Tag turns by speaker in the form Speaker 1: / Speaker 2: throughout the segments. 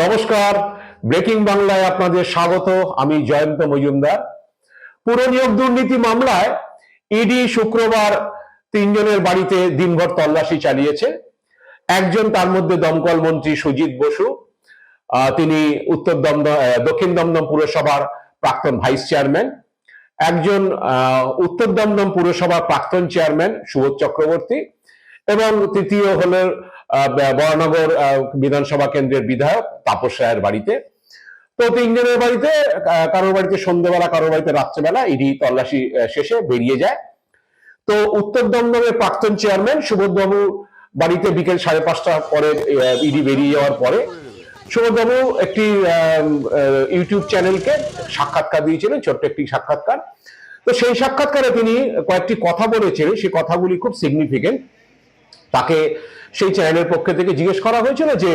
Speaker 1: নমস্কার। ব্রেকিং বাংলায় আপনাদের স্বাগত। আমি জয়ন্ত মজুমদার। পুর নিয়োগ দুর্নীতি মামলায় ইডি শুক্রবার তিনজনের বাড়িতে দিনভর তল্লাশি চালিয়েছে। একজন তার মধ্যে দমকল মন্ত্রী সুজিত বসু তিনি উত্তর দমদম দক্ষিণ দমদম পুরসভার প্রাক্তন ভাইস চেয়ারম্যান। একজন উত্তর দমদম পুরসভার প্রাক্তন চেয়ারম্যান সুবোধ চক্রবর্তী এবং তৃতীয় হলো আহ, বরানগর বিধানসভা কেন্দ্রের বিধায়ক তাপস রায়ের বাড়িতে। তো তিনজনের বাড়িতে কারোর বাড়িতে সন্ধ্যেবেলা, কারোর বাড়িতে রাত্রেবেলা ইডি তল্লাশি শেষে বেরিয়ে যায়। তো উত্তর দমদমের প্রাক্তন চেয়ারম্যান সুবোধবাবু বাড়িতে বিকেল সাড়ে পাঁচটা পরে ইডি বেরিয়ে যাওয়ার পরে সুবোধবাবু একটি ইউটিউব চ্যানেলকে সাক্ষাৎকার দিয়েছিলেন, ছোট্ট একটি সাক্ষাৎকার। তো সেই সাক্ষাৎকারে তিনি কয়েকটি কথা বলেছিলেন সেই কথাগুলি খুব সিগনিফিকেন্ট তাকে সেই চ্যানেলের পক্ষ থেকে জিজ্ঞেস করা হয়েছিল যে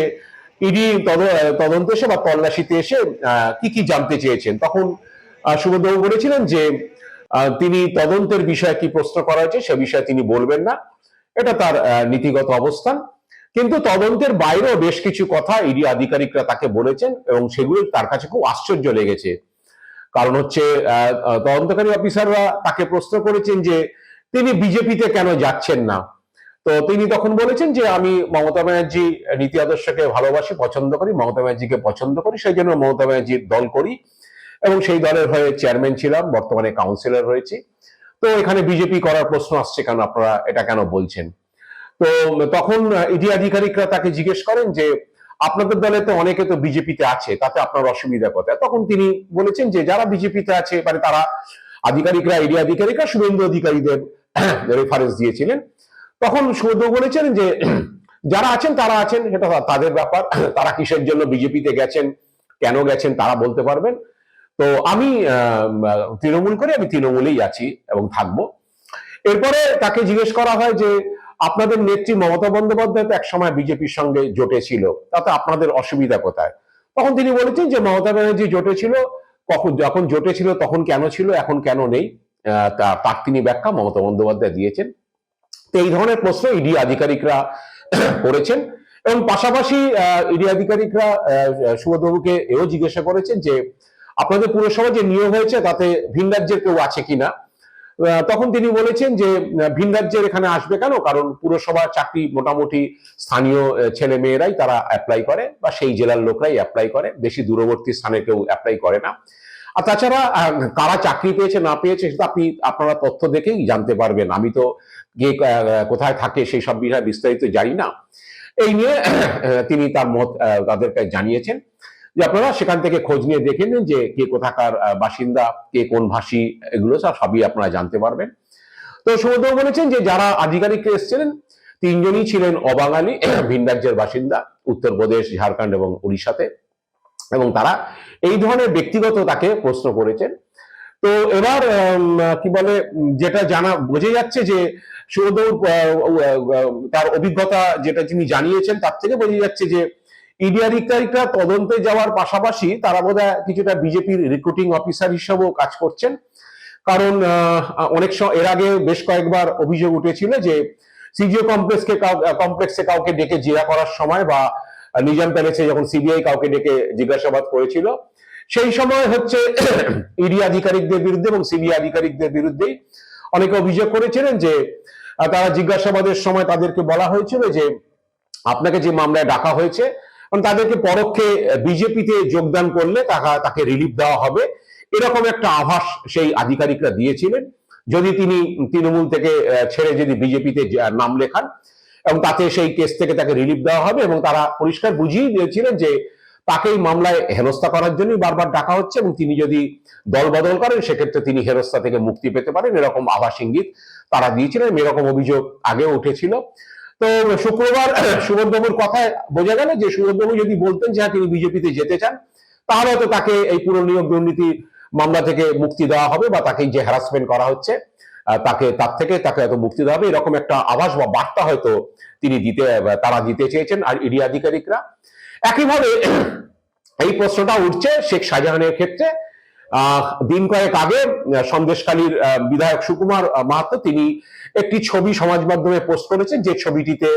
Speaker 1: ইডি তদন্ত এসে বা তল্লাশিতে এসে কি কি জানতে চেয়েছেন? তখন সুবোধবাবু বলেছিলেন যে তিনি তদন্তের বিষয়ে কি প্রশ্ন করা হয়েছে সে বিষয়ে তিনি বলবেন না। এটা তার নীতিগত অবস্থান। কিন্তু তদন্তের বাইরেও বেশ কিছু কথা ইডি আধিকারিকরা তাকে বলেছেন এবং সেগুলো তার কাছে খুব আশ্চর্য লেগেছে। কারণ হচ্ছে তদন্তকারী অফিসাররা তাকে প্রশ্ন করেছেন যে, তিনি বিজেপিতে কেন যাচ্ছেন না? তো তিনি তখন বলেছেন যে আমি মমতা ব্যানার্জি নীতি আদর্শকে ভালোবাসি, পছন্দ করি, মমতা ব্যানার্জিকে পছন্দ করি, সেই জন্য মমতা ব্যানার্জির দল করি। এবং সেই দলের হয়ে চেয়ারম্যান ছিলাম, বর্তমানে কাউন্সিলর রয়েছি তো এখানে বিজেপি করার প্রশ্ন আসছে কেন, আপনারা এটা কেন বলছেন? তো তখন ইডি আধিকারিকরা তাকে জিজ্ঞেস করেন যে, আপনাদের দলে তো অনেকে তো বিজেপিতে আছে, তাতে আপনার অসুবিধা কোথায়? তখন তিনি বলেছেন যে, যারা বিজেপিতে আছে মানে তারা আধিকারিকরা, ইডি আধিকারিকরা, শুভেন্দু অধিকারীদের রেফারেন্স দিয়েছিলেন। তখন সৌদ বলেছেন যে, যারা আছেন তারা আছেন সেটা তাদের ব্যাপার। তারা কিসের জন্য বিজেপিতে গেছেন? কেন গেছেন তারা বলতে পারবেন। তো আমি তৃণমূল করে আমি তৃণমূলেই আছি এবং থাকব। এরপরে তাকে জিজ্ঞেস করা হয় যে, আপনাদের নেত্রী মমতা বন্দ্যোপাধ্যায় তো একসময় বিজেপির সঙ্গে জোটে ছিল, তাতে আপনাদের অসুবিধা কোথায়? তখন তিনি বলেছেন যে, মমতা ব্যানার্জি জোটে ছিল, কখন যখন জোটে ছিল তখন কেন ছিল, এখন কেন নেই? তার তিনি ব্যাখ্যা মমতা বন্দ্যোপাধ্যায় দিয়েছেন। এই ধরনের প্রশ্ন ইডি আধিকারিকরা করেছেন এবং পাশাপাশি ইডি আধিকারিকরা সুবোধবাবুকে এও জিজ্ঞাসা করেছেন যে আপনাদের পুরসভা যে নিয়োগ হয়েছে তাতে ভিন রাজ্যের কেউ আছে কিনা? তখন তিনি বলেছেন যে ভিন রাজ্যের এখানে আসবে কেন? কারণ পুরসভা চাকরি মোটামুটি স্থানীয় ছেলে মেয়েরাই তারা অ্যাপ্লাই করে বা সেই জেলার লোকরাই অ্যাপ্লাই করে। বেশি দূরবর্তী স্থানে কেউ অ্যাপ্লাই করে না। আর তাছাড়া কারা চাকরি পেয়েছে, না পেয়েছে, সেটা আপনি, আপনারা তথ্য দেখেই জানতে পারবেন। আমি তো কে কোথায় থাকে সেই সব বিষয়ে বিস্তারিত জানি না। এই নিয়ে তিনি তার মত তাদেরকে জানিয়েছেন যে আপনারা সেখান থেকে খোঁজ নিয়ে দেখে নিন যে কে কোথাকার বাসিন্দা, কে কোন ভাষী, এগুলো সব, সবই আপনারা জানতে পারবেন। তো সমুদ্র বলেছেন যে যারা আধিকারিক এসেছিলেন, তিনজনই ছিলেন অবাঙালি, ভিন রাজ্যের বাসিন্দা, উত্তরপ্রদেশ, ঝাড়খণ্ড এবং উড়িষ্যাতে। এবং তারা এই ধরনের ব্যক্তিগত তাকে প্রশ্ন করেছেন। তো এবার কি বলে যেটা জানা, বোঝা যাচ্ছে যে সুরদৌর তার অভিজ্ঞতা যেটা তিনি জানিয়েছেন, তার থেকে বোঝা যাচ্ছে যে ইডি আধিকারিকরা তদন্তে যাওয়ার পাশাপাশি তারা বোধহয় কিছুটা বিজেপির রিক্রুটিং অফিসার হিসেবেও কাজ করছেন। কারণ অনেক এর আগে বেশ কয়েকবার অভিযোগ উঠেছিল যে সিজিও কমপ্লেক্সকে কমপ্লেক্সে কাউকে ডেকে জেরা করার সময় বা নিজাম প্যালেসে যখন সিবিআই কাউকে ডেকে জিজ্ঞাসাবাদ করেছিল, সেই সময় হচ্ছে ইডি আধিকারিকদের বিরুদ্ধে এবং সিবিআই আধিকারিকদের বিরুদ্ধেই অনেকে অভিযোগ করেছিলেন যে তারা জিজ্ঞাসাবাদের সময় তাদেরকে বলা হয়েছিল যে, আপনাকে যে মামলায় ডাকা হয়েছে তাদেরকে পরোক্ষে বিজেপিতে যোগদান করলে তাহা, তাকে রিলিফ দেওয়া হবে। এরকম একটা আভাস সেই আধিকারিকরা দিয়েছিলেন। যদি তিনি তৃণমূল থেকে ছেড়ে যদি বিজেপিতে নাম লেখান এবং তাতে সেই কেস থেকে তাকে রিলিফ দেওয়া হবে এবং তারা পরিষ্কার বুঝিয়ে দিয়েছিলেন যে তাকে এই মামলায় হেনস্থা করার জন্যই বারবার ডাকা হচ্ছে এবং তিনি যদি দল বদল করেন, সেক্ষেত্রে তিনি হেনস্থা থেকে মুক্তি পেতে পারেন। এরকম আভাস ইঙ্গিত তারা দিয়েছিলেন। এরকম অভিযোগ আগে উঠেছিল। তো শুক্রবার সুবোধবাবুর কথায় বোঝা গেল যে সুবোধবাবু যদি বলতেন যে হ্যাঁ তিনি বিজেপিতে যেতে চান, তাহলে হয়তো তাকে এই পুরো নিয়োগ দুর্নীতি মামলা থেকে মুক্তি দেওয়া হবে বা তাকে যে হ্যারাসমেন্ট করা হচ্ছে। তাকে তার থেকে তাকে হয়তো মুক্তি দেওয়া হবে। এরকম একটা আভাস বা বার্তা হয়তো তিনি দিতে তারা দিতে চেয়েছেন আর ইডি আধিকারিকরা। একইভাবে এই প্রশ্নটা উঠছে শেখ শাহজাহানের ক্ষেত্রে। আহ, দিন কয়েক আগে আহ, বিধায়ক সুকুমার মাহাতো তিনি একটি ছবি সমাজ মাধ্যমে পোস্ট করেছেন। যে ছবিটিতে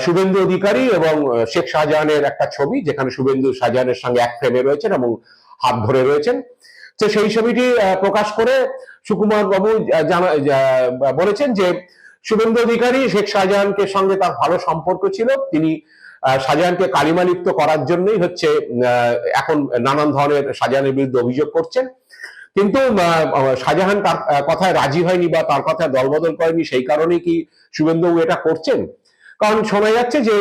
Speaker 1: শুভেন্দু অধিকারী এবং শেখ শাহজাহানের একটা ছবি যেখানে শুভেন্দু শাহজাহানের সঙ্গে এক ফ্রেমে রয়েছেন এবং হাত ধরে রয়েছেন। তো সেই ছবিটি প্রকাশ করে সুকুমার বাবু বলেছেন যে শুভেন্দু অধিকারী শেখ শাহজাহানকে সঙ্গে তার ভালো সম্পর্ক ছিল। তিনি শাহজাহানকে কালিমালিপ্ত করার জন্যই হচ্ছে এখন নানান ধরনের শাহজাহানের বিরুদ্ধে অভিযোগ করছেন। কিন্তু শাহজাহান তার কথায় রাজি হয়নি বা তার কথায় দলবদল করেনি সেই কারণেই কি শুভেন্দু এটা করছেন? কারণ শোনা যাচ্ছে যে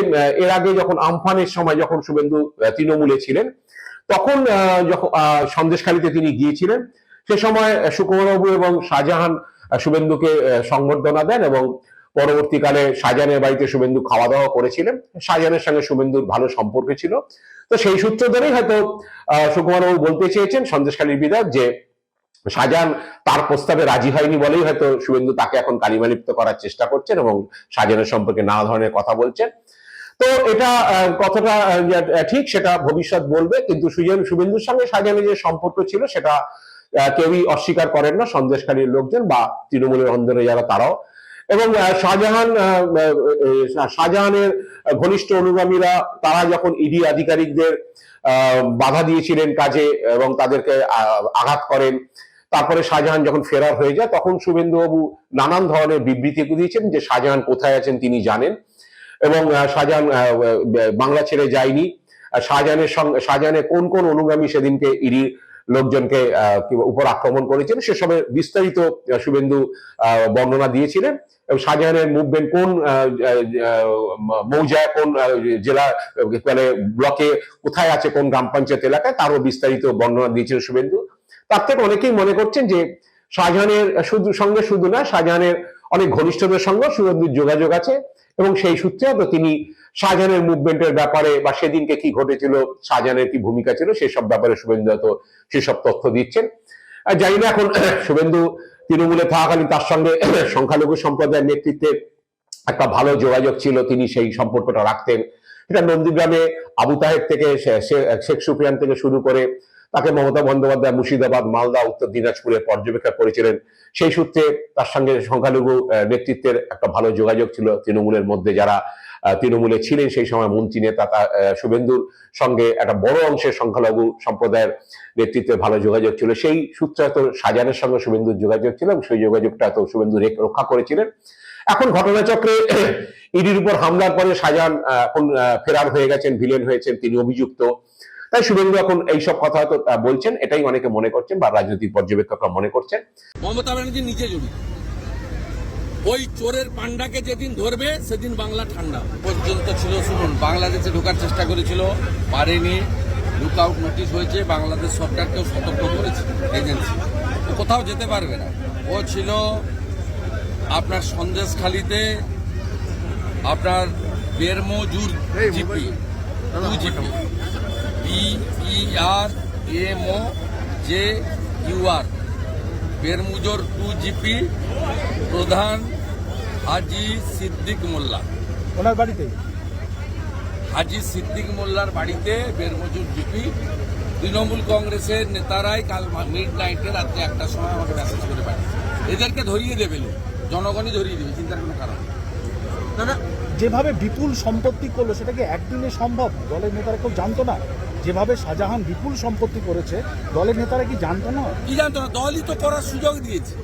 Speaker 1: এর আগে যখন আমফানের সময় যখন শুভেন্দু তৃণমূলে ছিলেন তখন যখন সন্দেশখালীতে তিনি গিয়েছিলেন। সে সময় সুকুমারবাবু এবং শাহজাহান শুভেন্দুকে সংবর্ধনা দেন এবং পরবর্তীকালে শাহজাহানের বাড়িতে শুভেন্দু খাওয়া দাওয়া করেছিলেন। শাহজাহানের সঙ্গে শুভেন্দুর ভালো সম্পর্ক ছিল। তো সেই সূত্র ধরেই হয়তো সুকুমারবাবু বলতে চেয়েছেন সন্দেশখালীর বিধায়ক যে, শাহজাহান তার প্রস্তাবে রাজি হয়নি বলেই হয়তো শুভেন্দু তাকে এখন কালিমালিপ্ত করার চেষ্টা করছেন এবং শাহজাহানের সম্পর্কে নানা ধরনের কথা বলছেন। তো এটা কতটা ঠিক সেটা ভবিষ্যৎ বলবে কিন্তু সুজন শুভেন্দুর সঙ্গে শাহজাহানের যে সম্পর্ক ছিল সেটা কেউই অস্বীকার করেন না সন্দেশকারীর লোকজন বা তৃণমূলের অন্দরে যারা তারাও। এবং শাহজাহান শাহজাহানের ঘনিষ্ঠ অনুগামীরা তারা যখন ইডি আধিকারিকদের আহ, বাধা দিয়েছিলেন কাজে এবং তাদেরকে আঘাত করেন তারপরে শাহজাহান যখন ফেরার হয়ে যায় তখন শুভেন্দুবাবু নানান ধরনের বিবৃতি দিয়েছেন যে শাহজাহান কোথায় আছেন তিনি জানেন। এবং শাহজাহান বাংলা ছেড়ে যায়নি। শাহজাহানের সঙ্গে, শাহজাহানের কোন কোন অনুগামী সেদিনকে ইডি লোকজনকে উপর আক্রমণ করেছেন সেসবের বিস্তারিত শুভেন্দু বর্ণনা দিয়েছিলেন। এবং শাহজাহানের মুভমেন্ট কোন মৌজায় কোন জেলা মানে ব্লকে কোথায় আছে, কোন গ্রাম পঞ্চায়েত এলাকায়, তারও বিস্তারিত বর্ণনা দিয়েছিল শুভেন্দু। তার থেকে অনেকেই মনে করছেন যে শাহজাহানের শুধু, সঙ্গে শুধু না, শাহজাহানের অনেক ঘনিষ্ঠদের সঙ্গে শুভেন্দুর যোগাযোগ আছে এবং সেই সূত্রে হয়তো তিনি শাহজাহানের মুভমেন্টের ব্যাপারে বা সেদিনকে কি ঘটেছিল, শাহজাহানের কি ভূমিকা ছিল, সেসব ব্যাপারে শুভেন্দু হয়তো সেসব তথ্য দিচ্ছেন। জানি না এখন শুভেন্দু তৃণমূলে থাকাকালীন তার সঙ্গে সংখ্যালঘু সম্প্রদায়ের নেতৃত্বে একটা ভালো যোগাযোগ ছিল, তিনি সেই সম্পর্কটা রাখতেন। এটা নন্দীগ্রামে আবু তাহেব থেকে শেখ সুফিয়ান থেকে শুরু করে তাকে মমতা বন্দ্যোপাধ্যায় মুর্শিদাবাদ মালদা উত্তর দিনাজপুরে পর্যবেক্ষণ করেছিলেন। সেই সূত্রে তার সঙ্গে সংখ্যালঘু নেতৃত্বের একটা ভালো যোগাযোগ ছিল তৃণমূলের মধ্যে। যারা তৃণমূলে ছিলেন সেই সময় মন্ত্রী নেতা শুভেন্দুর সঙ্গে একটা বড় অংশের সংখ্যালঘু সম্প্রদায়ের নেতৃত্বে ভালো যোগাযোগ ছিল। সেই সূত্রে তো সাজানের সঙ্গে শুভেন্দুর যোগাযোগ ছিল এবং সেই যোগাযোগটা তো শুভেন্দু রক্ষা করেছিলেন। এখন ঘটনাচক্রে ইডির উপর হামলার পরে আহ, এখন ফেরার হয়ে গেছেন ভিলেন হয়েছেন তিনি অভিযুক্ত। তাই শুভেন্দু এখন এইসব কথা হয়তো বলছেন এটাই অনেকে মনে করছেন বা রাজনৈতিক পর্যবেক্ষকরা মনে করছেন।
Speaker 2: মমতা ব্যানার্জি নিজে জড়িত। ওই চোরের পান্ডাকে যেদিন ধরবে সেদিন বাংলা ঠান্ডা পর্যন্ত ছিল। শুনুন বাংলাদেশে ঢোকার চেষ্টা করেছিল পারেনি। লুক আউট নোটিশ হয়েছে বাংলাদেশ সরকারকেও সতর্ক করেছে এজেন্সি। ও কোথাও যেতে পারবে না। ও ছিল আপনার সন্দেশখালিতে আপনার Bermajur GP two GP. B E R M O J U R Bermajur two GP প্রধান হাজি সিদ্দিক মোল্লা।
Speaker 3: ওনার বাড়িতে?
Speaker 2: হাজি সিদ্দিক মোল্লার বাড়িতে বেরমজুর জিপি। তৃণমূল কংগ্রেসের নেতারাই কাল মিড নাইটে রাত্রে একটার সময় আমাকে মেসেজ করে পাঠিয়েছে। এদেরকে ধরিয়ে দেবে। জনগণই ধরিয়ে দেবে চিন্তার কোনো কারণ।
Speaker 3: দাদা যেভাবে বিপুল সম্পত্তি করল সেটা কি একদিনে সম্ভব? দলের নেতারা কেউ জানতো না? যেভাবে শাহজাহান বিপুল সম্পত্তি করেছে দলের নেতারা কি জানতো না?
Speaker 2: কি জানতো না? দলই তো করার সুযোগ দিয়েছে।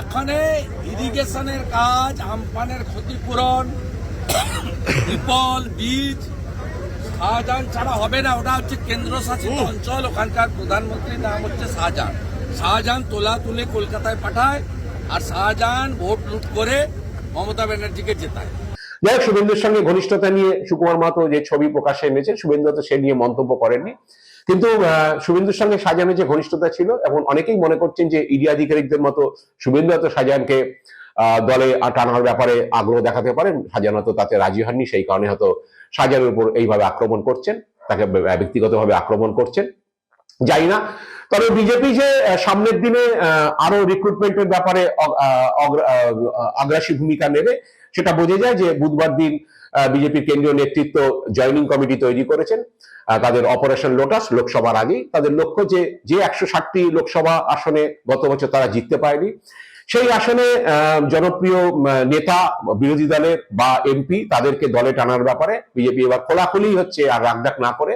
Speaker 2: এখানে ইরিগেশনের কাজ আমপানের ক্ষতিপূরণ বিপল বীজ শাহজাহান ছাড়া হবে না। ওটা হচ্ছে কেন্দ্রশাসিত অঞ্চল ওখানকার প্রধানমন্ত্রীর নাম হচ্ছে শাহজাহান। শাহজাহান তোলা তুলে কলকাতায় পাঠায় আর শাহজাহান ভোট লুট করে মমতা ব্যানার্জিকে জেতায়।
Speaker 1: যাই হোক শুভেন্দুর সঙ্গে ঘনিষ্ঠতা নিয়ে সুকুমার মাহাতো যে ছবি প্রকাশে এনেছেন শুভেন্দু তো সে নিয়ে মন্তব্য করেননি। কিন্তু শুভেন্দুর সঙ্গে শাহজাহানের যে ঘনিষ্ঠতা ছিল এখন অনেকেই মনে করছেন যে ইডি আধিকারিকদের মতো শুভেন্দু শাহজাহানকে আহ, দলে টানার ব্যাপারে আগ্রহ দেখাতে পারেন। শাহজাহান হয়তো তাতে রাজি হননি সেই কারণে হয়তো শাহজাহানের উপর এইভাবে আক্রমণ করছেন তাকে ব্যক্তিগতভাবে আক্রমণ করছেন। জানি না তবে বিজেপি যে সামনের দিনে আরও রিক্রুটমেন্টের ব্যাপারে আগ্রাসী ভূমিকা নেবে সেটা বোঝা যায় যে বুধবার দিন বিজেপির কেন্দ্রীয় নেতৃত্ব জয়নিং কমিটি তৈরি করেছেন। তাদের অপারেশন লোটাস লোকসভার আগেই। তাদের লক্ষ্য যে যে একশো ষাটটি লোকসভা আসনে গত বছর তারা জিততে পারেনি। সেই আসনে জনপ্রিয় নেতা, বিরোধী দলের বা এমপি তাদেরকে দলে টানার ব্যাপারে বিজেপি এবার খোলাখুলি হচ্ছে আর রাগডাক না করে।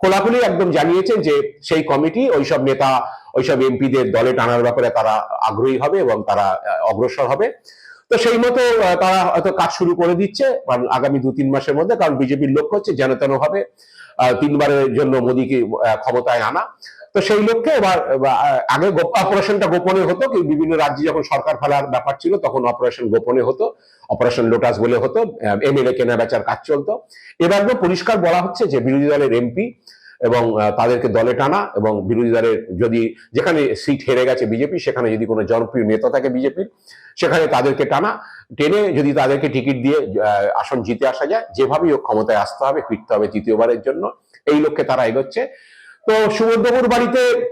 Speaker 1: খোলাখুলি একদম জানিয়েছেন যে সেই কমিটি, ওইসব নেতা, ওইসব এমপিদের দলে টানার ব্যাপারে তারা আগ্রহী হবে এবং তারা অগ্রসর হবে। তো সেই মতো তারা হয়তো কাজ শুরু করে দিচ্ছে আগামী দু তিন মাসের মধ্যে, কারণ বিজেপির লক্ষ্য হচ্ছে যেন তেন ভাবে তিনবারের জন্য মোদীকে ক্ষমতায় আনা। তো সেই লক্ষ্যে এবার আগে অপারেশনটা গোপনে হতো কি বিভিন্ন রাজ্যে যখন সরকার ফেলার ব্যাপার ছিল, তখন অপারেশন গোপনে হতো, অপারেশন লোটাস বলে হতো এমএলএ কেনা বেচার কাজ চলতো। এবার পরিষ্কার বলা হচ্ছে যে বিরোধী দলের এমপি এবং তাদেরকে দলে টানা এবং বিরোধী দলের যদি যেখানে সিট হেরে গেছে বিজেপি, সেখানে যদি কোনো জনপ্রিয় নেতা থাকে বিজেপির, সেখানে তাদেরকে টানা। টেনে যদি তাদেরকে টিকিট দিয়ে আসন জিতে আসা যায়, যেভাবেই হোক ক্ষমতায় আসতে হবে, ফিরতে হবে তৃতীয়বারের জন্য। এই লক্ষ্যে তারা এগোচ্ছে। তো সুমদ্রপুর বাড়িতে,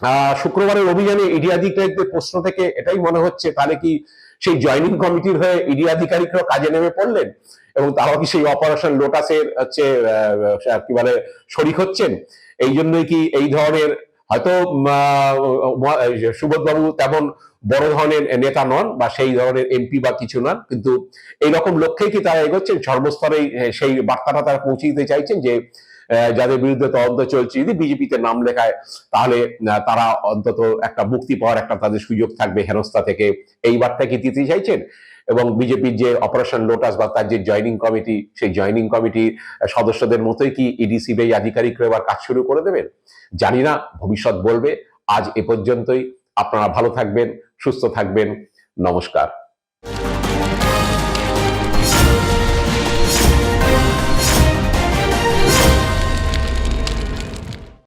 Speaker 1: আহ, শুক্রবারের অভিযানে ইডি প্রশ্ন থেকে এটাই মনে হচ্ছে, তাহলে কি সেই জয়নিং কমিটির হয়ে ইডি আধিকারিকরা কাজে নেমে পড়লেন এবং তারাও কি সেই অপারেশন লোটাসের হচ্ছে কি বলে, শরিক হচ্ছেন? এই জন্যই কি এই ধরনের হয়তো সুবোধবাবু তেমন বড় ধরনের নেতা নন বা সেই ধরনের এমপি বা কিছু নন, কিন্তু এইরকম লক্ষ্যেই কি তারা এগোচ্ছেন? সর্বস্তরেই সেই বার্তাটা তারা পৌঁছে দিতে চাইছেন যে যাদের বিরুদ্ধে তদন্ত চলছে, যদি বিজেপিতে নাম লেখায়, তাহলে তারা অন্তত একটা মুক্তি পাওয়ার একটা তাদের সুযোগ থাকবে হেনস্থা থেকে। এই বার্তা কি দিতে চাইছেন? এবং বিজেপির যে অপারেশন লোটাস বা তার যে জয়নিং কমিটি, সেই জয়নিং কমিটির সদস্যদের মতোই কি ইডি সিবিআই আধিকারিকরা এবার কাজ শুরু করে দেবেন? জানি না, ভবিষ্যৎ বলবে। আজ এ পর্যন্তই। আপনারা ভালো থাকবেন, সুস্থ থাকবেন। নমস্কার।